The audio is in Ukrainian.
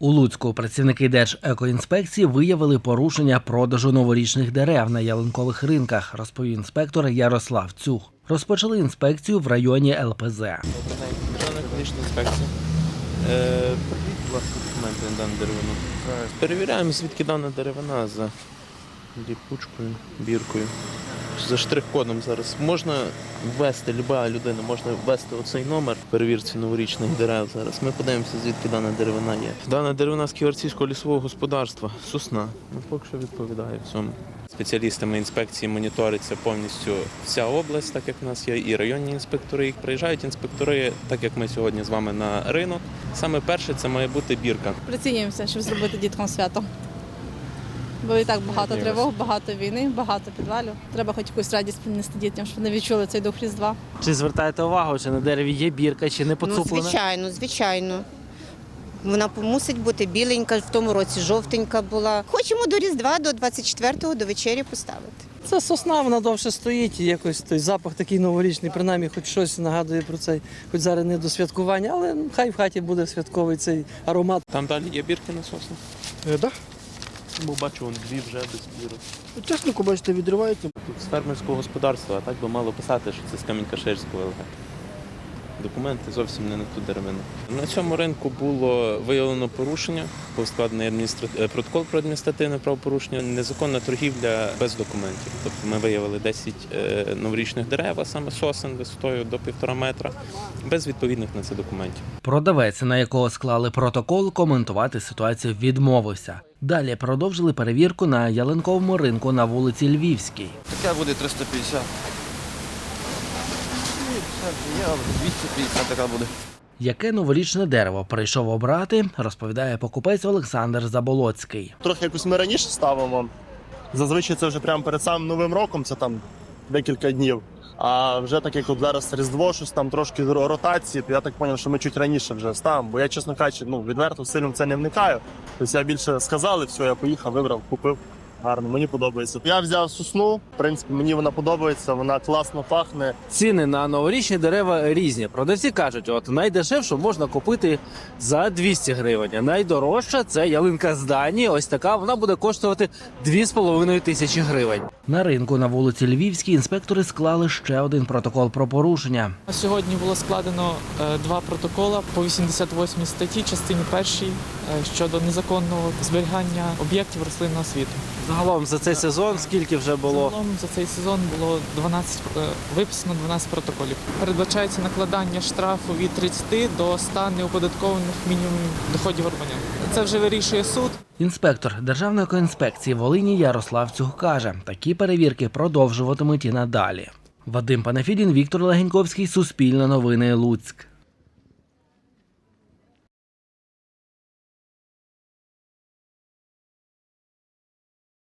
У Луцьку працівники Держекоінспекції виявили порушення продажу новорічних дерев на ялинкових ринках, розповів інспектор Ярослав Цюх. Розпочали інспекцію в районі ЛПЗ. Екологічна інспекція. Перевіряємо, звідки дана деревина за ліпучкою, біркою. За штрих-кодом зараз можна ввести, люба людина може ввести оцей номер перевірці новорічних дерев зараз. Ми подивимося, звідки дана деревина є. Дана деревина з Ківерцівського лісового господарства, сосна. Ну, поки що відповідає всьому. Спеціалістами інспекції моніториться повністю вся область, так як в нас є, і районні інспектори. Їх приїжджають інспектори, так як ми сьогодні з вами на ринок. Саме перше це має бути бірка. Працюємося, щоб зробити діткам свято. Бо і так багато тривог, багато війни, багато підвалів. Треба хоч якусь радість принести дітям, щоб вони відчули цей дух Різдва. Чи звертаєте увагу, чи на дереві є бірка, чи не Ну, звичайно, звичайно. Вона мусить бути біленька, в тому році жовтенька була. Хочемо до Різдва, до 24-го, до вечері поставити. Це сосна, вона довше стоїть, і якось той запах такий новорічний, принаймні, хоч щось нагадує про цей, хоч зараз не до святкування, але хай в хаті буде святковий цей аромат. Там далі є бірки на сосну. Е, да. Бо бачу, вон дві вже без бірок. Чесно, бачите, відривається. Тут з фермерського господарства, а так би мало писати, що це з Камінь-Каширського. Документи зовсім не на ту деревину. На цьому ринку було виявлено порушення, був складений адміністра... е, протокол про адміністративне правопорушення, незаконна торгівля без документів. Тобто ми виявили 10 е, новорічних дерев, а саме сосен висотою до півтора метра, без відповідних на це документів. Продавець, на якого склали протокол, коментувати ситуацію відмовився. Далі продовжили перевірку на ялинковому ринку на вулиці Львівській. Таке буде 350. Я 250 така буде. Яке новорічне дерево прийшов обрати, розповідає покупець Олександр Заболоцький. Трохи якось ми раніше ставимо. Зазвичай це вже прямо перед самим Новим роком, це там декілька днів. А вже так як от зараз Різдво, щось там трошки ротації, то я так зрозумів, що ми чуть раніше вже ставимо. Бо я, чесно кажучи, ну відверто сильно в це не вникаю. Тобто я більше сказали, все, я поїхав, вибрав, купив. Гарно, мені подобається. Я взяв сосну, в принципі, мені вона подобається, вона класно пахне. Ціни на новорічні дерева різні. Продавці кажуть, от найдешевшу можна купити за 200 гривень. а Найдорожча це ялинка з Данії. Ось така вона буде коштувати 2,5 тисячі гривень. На ринку на вулиці Львівській інспектори склали ще один протокол про порушення. Сьогодні було складено е, два протокола по 88 статті, частині першій е, щодо незаконного зберігання об'єктів рослинного світу. Загалом за цей сезон скільки вже було? Загалом за цей сезон було 12, е, виписано 12 протоколів. Передбачається накладання штрафу від 30 до 100 неоподаткованих мінімумів доходів громадян. Це вже вирішує суд. Інспектор Державної екоінспекції Волині Ярослав Цюх каже, такі перевірки продовжуватимуть і надалі. Вадим Панафідін, Віктор Легеньковський, Суспільне новини Луцьк.